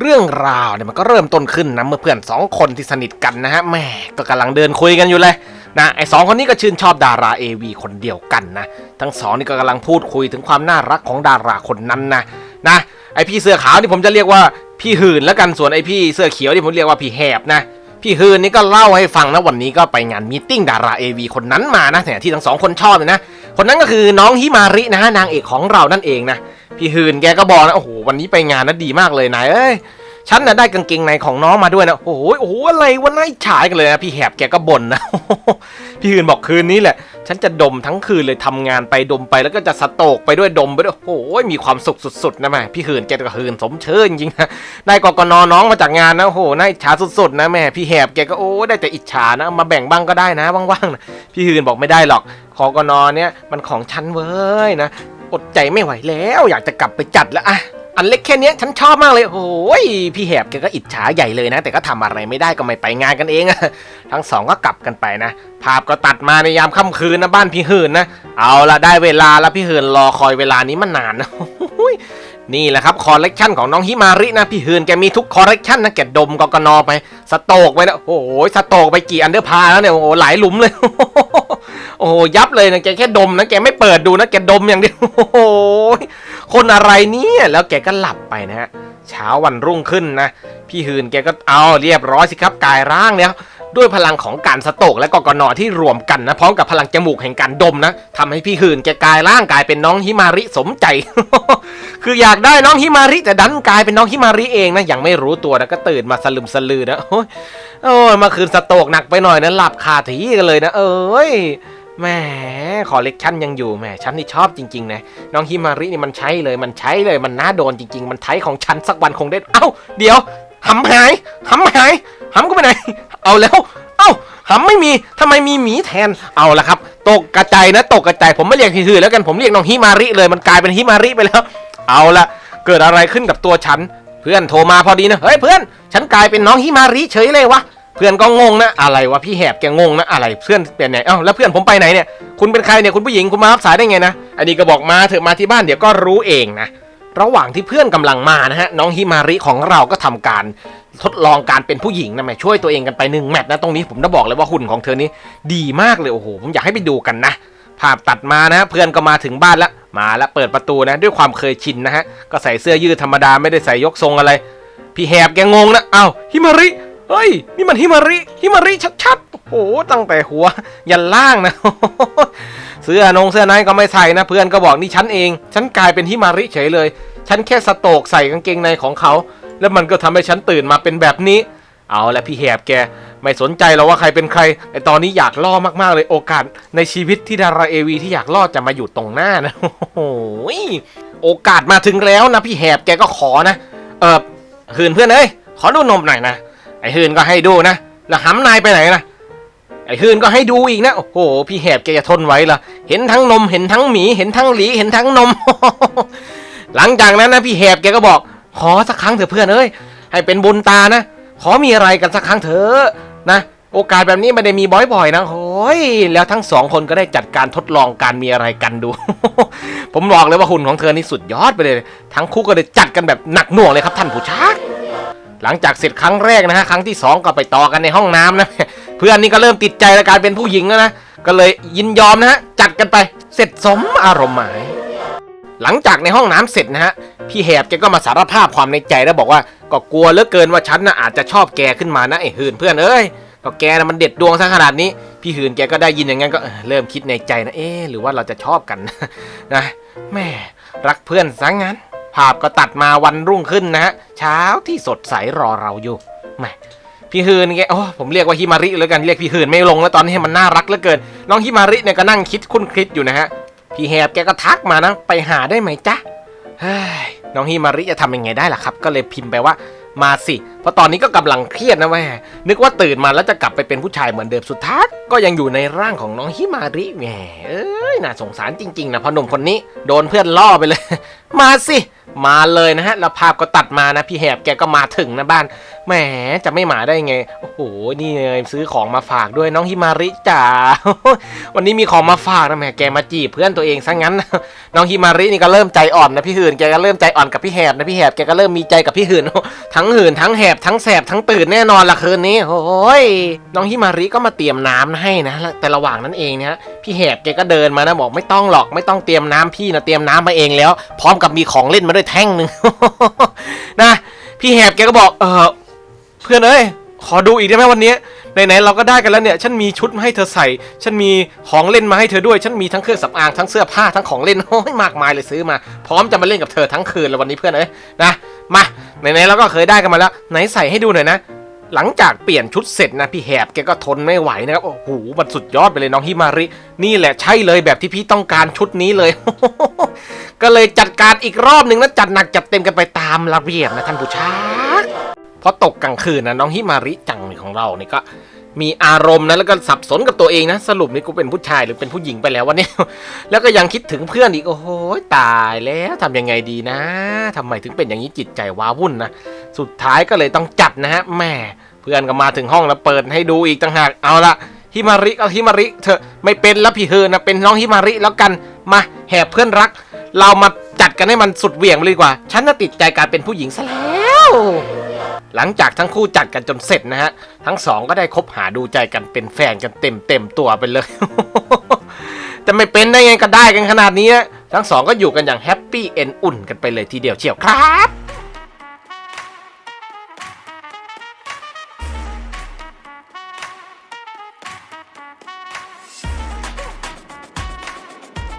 เรื่องราวเนี่ยมันก็เริ่มต้นขึ้นนะเมื่อเพื่อนสองคนที่สนิทกันนะฮะแม่ก็กำลังเดินคุยกันอยู่เลยนะไอ้สองคนนี้ก็ชื่นชอบดารา AV คนเดียวกันนะ ทั้งสองนี่ก็กำลังพูดคุยถึงความน่ารักของดาราคนนั้นนะนะไอพี่เสื้อขาวนี่ผมจะเรียกว่าพี่หื่นแล้วกันส่วนไอพี่เสื้อเขียวนี่ผมเรียกว่าพี่แหบนะพี่ฮืนนี่ก็เล่าให้ฟังนะวันนี้ก็ไปงานมีติ้งดารา AV คนนั้นมานะแต่ยที่ทั้งสองคนชอบเลยนะ คนนั้นก็คือน้องฮิมารินะฮะนางเอกของเรานั่นเองนะพี่ฮืนแกก็บอกนะโอ้โหวันนี้ไปงานนะดีมากเลยนายเอ้ย ฉันน่ะได้กางเกงในของน้องมาด้วยนะโอ้โหโอ้โหอะไรวันน่าฉายกันเลยนะพี่แหบแกก็บ่นนะพี่ฮืนบอกคืนนี้แหละ ฉันจะดมทั้งคืนเลยทำงานไปดมไปแล้วก็จะสโตกไปด้วยดมไปด้วยโอ้โหมีความสุขสุดๆนะแม่พี่ฮืนแกก็ฮืนสมเชิญจริงนะได้กกนน้องมาจากงานนะโอ้โหน่าฉาสุดๆนะแม่พี่แหบแกก็โอ้ได้แต่อิจฉานะ มาแบ่งบ้างก็ได้นะว่างๆนะพี่ฮืนบอกไม่ได้หรอกกกนเนี่ยมันของฉันเว้ยนะอดใจไม่ไหวแล้ว อยากจะกลับไปจัดแล้วอะ อันเล็กแค่เนี้ยฉันชอบมากเลยโอ้ยพี่แหบแกก็อิจฉาใหญ่เลยนะ แต่ก็ทำอะไรไม่ได้ก็ไม่ไปงานกันเองอะทั้งสองก็กลับกันไปนะ ภาพก็ตัดมาในยามค่ำคืนนะบ้านพี่หืนนะ เอาละได้เวลาแล้วพี่หืนรอคอยเวลานี้มานานนะนี่แหละครับคอลเลกชันของน้องฮิมารินะพี่หืนแกมีทุกคอลเลกชันนะแกดมกกนไป สโตกไปนะโอ้โหสโตกไปกี่อันเดอร์พาแล้วเนี่ยโอ้หลายหลุมเลย โอ้โหยับเลยนะแกแค่ดมนะแกไม่เปิดดูนะแกดมอย่างเดียวโอ้โหคนอะไรเนี่ยแล้วแกก็หลับไปนะฮะเช้าวันรุ่งขึ้นนะ พี่หืนแกก็เอาเรียบร้อยสิครับกายร่างแล้วด้วยพลังของการสโตกและกกนที่รวมกันนะพร้อมกับพลังจมูกแห่งการดมนะทำให้พี่หืนแกกายร่างกายเป็นน้องฮิมาริสมใจ คืออยากได้น้องฮิมาริแต่ดันกลายเป็นน้องฮิมาริเองนะยังไม่รู้ตัวนะก็ตื่นมาสลึมสลือนะโอ้ยโอ้ยเมื่อคืนสโตกหนักไปหน่อยนะหลับคาที่กันเลยนะ เอ้ย แหมคอลเลกชันยังอยู่แหมฉันนี่ชอบจริงๆนะน้องฮิมารินี่มันใช้เลยมันใช้เลยมันน่าโดนจริง ๆ มันใช้ของฉันสักวันคงได้เอ้าเดี๋ยวหำหายหำหายหำก็ไปไหน เอาแล้ว เอ้าหำไม่มีทำไมมีหมีแทนเอาละครับ ตกกระจายนะ ตกกระจายผมไม่เรียกฮือแล้วกันผมเรียกน้องฮิมาริเลยมันกลายเป็นฮิมาริไปแล้ว เอาละเกิดอะไรขึ้นกับตัวฉัน เพื่อนโทรมาพอดีนะเฮ้ยเพื่อน ฉันกลายเป็นน้องฮิมาริเฉยเลยวะ เพื่อนก็งงนะอะไรวะพี่แหบแกงงนะอะไรเพื่อนเป็นไหนเอ้าแล้วเพื่อนผมไปไหนเนี่ยคุณเป็นใครเนี่ยคุณผู้หญิงคุณมารับสายได้ไงนะอันนี้ก็บอกมาเถอะมาที่บ้านเดี๋ยวก็รู้เองนะระหว่างที่เพื่อนกำลังมานะฮะน้องฮิมาริของเราก็ทำการทดลองการเป็นผู้หญิงนะแม่ช่วยตัวเองกันไปหนึ่งแมตช์นะตรงนี้ผมจะบอกเลยว่าหุ่นของเธอนี้ดีมากเลยโอ้โหผมอยากให้ไปดูกันนะภาพตัดมานะเพื่อนก็มาถึงบ้านแล้วมาแล้วเปิดประตูนะด้วยความเคยชินนะฮะก็ใส่เสื้อยืดธรรมดาไม่ได้ใส่ยกทรงอะไร พี่แหบแกงงนะอ้าวฮิมาริ เฮ้ย นี่มันฮิมาริฮิมาริชัดๆ โอ้โห ตั้งแต่หัว ยันล่างนะ เสื้อนงเสื้อในก็ไม่ใส่นะ เพื่อนก็บอกนี่ฉันเอง ฉันกลายเป็นฮิมาริเฉยเลย ฉันแค่สโตกใส่กางเกงในของเขา แล้วมันก็ทำให้ฉันตื่นมาเป็นแบบนี้ เอาละพี่แหบแก ไม่สนใจหรอกว่าใครเป็นใครแต่ตอนนี้อยากล่อมากๆเลยโอกาส ในชีวิตที่ดาราเอวีที่อยากล่อจะมาอยู่ตรงหน้านะโอ้โหโอกาสมาถึงแล้วนะพี่แหบแกก็ขอนะ เออหืนเพื่อนเอ้ยขอดูนมหน่อยนะ ไอ้หืนก็ให้ดูนะแล้วหำนายไปไหนนะไอ้หืนก็ให้ดูอีกนะโอ้โหพี่แหบแกจะทนไหวเหรอเห็นทั้งนมเห็นทั้งหมีเห็นทั้งหลีเห็นทั้งนม หลังจากนั้นนะพี่แหบแกก็บอก ขอสักครั้งเถอะเพื่อนเอ้ยให้เป็นบุญตานะขอมีอะไรกันสักครั้งเถอะนะโอกาสแบบนี้ไม่ได้มีบ่อยๆนะโอ้ยแล้วทั้งสองคนก็ได้จัดการทดลองการมีอะไรกันดู ผมบอกเลยว่าหุ่นของเธอนี่สุดยอดไปเลย ทั้งคู่ก็เลยจัดกันแบบหนักหน่วงเลยครับท่านผู้ชัก หลังจากเสร็จครั้งแรกนะฮะครั้งที่สองก็ไปต่อกันในห้องน้ำนะ เพื่อนนี่ก็เริ่มติดใจและการเป็นผู้หญิงแล้วนะ ก็เลยยินยอมนะฮะจัดกันไปเสร็จสมอารมณ์หมายหลังจากในห้องน้ำเสร็จนะฮะพี่แหบแกก็มาสารภาพความในใจแล้วบอกว่าก็กลัวเหลือเกินว่าฉันน่ะอาจจะชอบแกขึ้นมานะไอ้หืนเพื่อนเอ้ยก็แกน่ะมันเด็ดดวงซะขนาดนี้ พี่หืนแกก็ได้ยินอย่างนั้นก็เริ่มคิดในใจนะเอ๊หรือว่าเราจะชอบกันนะแม่รักเพื่อนซะงั้น ภาพก็ตัดมาวันรุ่งขึ้นนะฮะเช้าที่สดใสรอเราอยู่แมพี่ฮืนแกโอ้ผมเรียกว่าฮิมาริแล้วกันเรียกพี่ฮืนไม่ลงแล้วตอนนี้มันน่ารักเหลือเกินน้องฮิมาริเนี่ยก็นั่งคิดคุ้นคิดอยู่นะฮะพี่แฮบแกก็ทักมานะ ไปหาได้ไหมจ๊ะน้องฮิมาริจะทำยังไงได้ล่ะครับ ก็เลยพิมพ์ไปว่า มาสิ เพราะตอนนี้ก็กำลังเครียดนะแม่นึกว่าตื่นมาแล้วจะกลับไปเป็นผู้ชายเหมือนเดิมสุดท้ายก็ยังอยู่ในร่างของน้องฮิมาริแหมเอ้ยน่าสงสารจริงๆนะพอหนุ่มคนนี้โดนเพื่อนล่อไปเลย มาสิ มาเลยนะฮะแล้วภาพก็ตัดมานะพี่แหบแกก็มาถึงนะบ้าน แหมจะไม่มาได้ไง โอ้โห นี่เลยซื้อของมาฝากด้วยน้องฮิมาริจ๋า วันนี้มีของมาฝากนะแหมแกมาจีบเพื่อนตัวเองซะงั้น น้องฮิมารินี่ก็เริ่มใจอ่อนนะพี่หื่นแกก็เริ่มใจอ่อนกับพี่แหบนะพี่แหบแกก็เริ่มมีใจกับพี่หื่นทั้งหื่นทั้งแหบทั้งแสบทั้งตื่นแน่นอนละคืนนี้ โอ้ย น้องฮิมาริก็มาเตรียมน้ำให้นะ แต่ระหว่างนั้นเองเนี่ยพี่แหบแกก็เดินมานะบอกไม่ต้องหรอกไม่ต้องเตรียมน้ำพี่นะเตรียมน้ำมาเองแล้ว พร้อมกับมีของเล่นมาด้วยแท่งหนึ่งนะพี่แหบแกก็บอกเออ เพื่อนเอ้ยขอดูอีกได้ไหมวันนี้ไหนๆเราก็ได้กันแล้วเนี่ย ฉันมีชุดมาให้เธอใส่ ฉันมีของเล่นมาให้เธอด้วย ฉันมีทั้งเครื่องสำอางทั้งเสื้อผ้าทั้งของเล่นโอ้ยมากมายเลยซื้อมา พร้อมจะมาเล่นกับเธอทั้งคืนเลยวันนี้เพื่อนเอ้ยนะมาไหนๆเราก็เคยได้กันมาแล้ว ไหนใส่ให้ดูหน่อยนะหลังจากเปลี่ยนชุดเสร็จนะพี่แหบแกก็ทนไม่ไหวนะครับโอ้โหมันสุดยอดไปเลยน้องฮิมาริ นี่แหละใช่เลยแบบที่พี่ต้องการชุดนี้เลย ก็เลยจัดการอีกรอบหนึ่งนะจัดหนักจัดเต็มกันไปตามระเบียบนะท่านผู้ชม พอตกกลางคืนนะน้องฮิมาริจังของเรานี่ก็มีอารมณ์นะแล้วก็สับสนกับตัวเองนะ สรุปนี่กูเป็นผู้ชายหรือเป็นผู้หญิงไปแล้ววันนี้แล้วก็ยังคิดถึงเพื่อนอีก โอ้โหตายแล้วทำยังไงดีนะทำไมถึงเป็นอย่างนี้จิตใจว้าวุ่นนะ สุดท้ายก็เลยต้องจัดนะฮะแม่เพื่อนก็มาถึงห้องแล้วเปิดให้ดูอีกต่างหากเอาละฮิมาริเอาฮิมาริเถอไม่เป็นแล้วพี่เฮอนะเป็นน้องฮิมาริแล้วกันมาแหบเพื่อนรัก เรามาจัดกันให้มันสุดเหวี่ยงไปเลยดีกว่า ฉันน่ะติดใจการเป็นผู้หญิงซะแล้ว หลังจากทั้งคู่จัดกันจนเสร็จนะฮะ ทั้งสองก็ได้คบหาดูใจกันเป็นแฟนกันเต็มเต็มตัวไปเลย จะไม่เป็นได้ไงก็ได้กันขนาดนี้ ทั้งสองก็อยู่กันอย่างแฮปปี้เอ็นอุ่นกันไปเลยทีเดียวเชียวครับ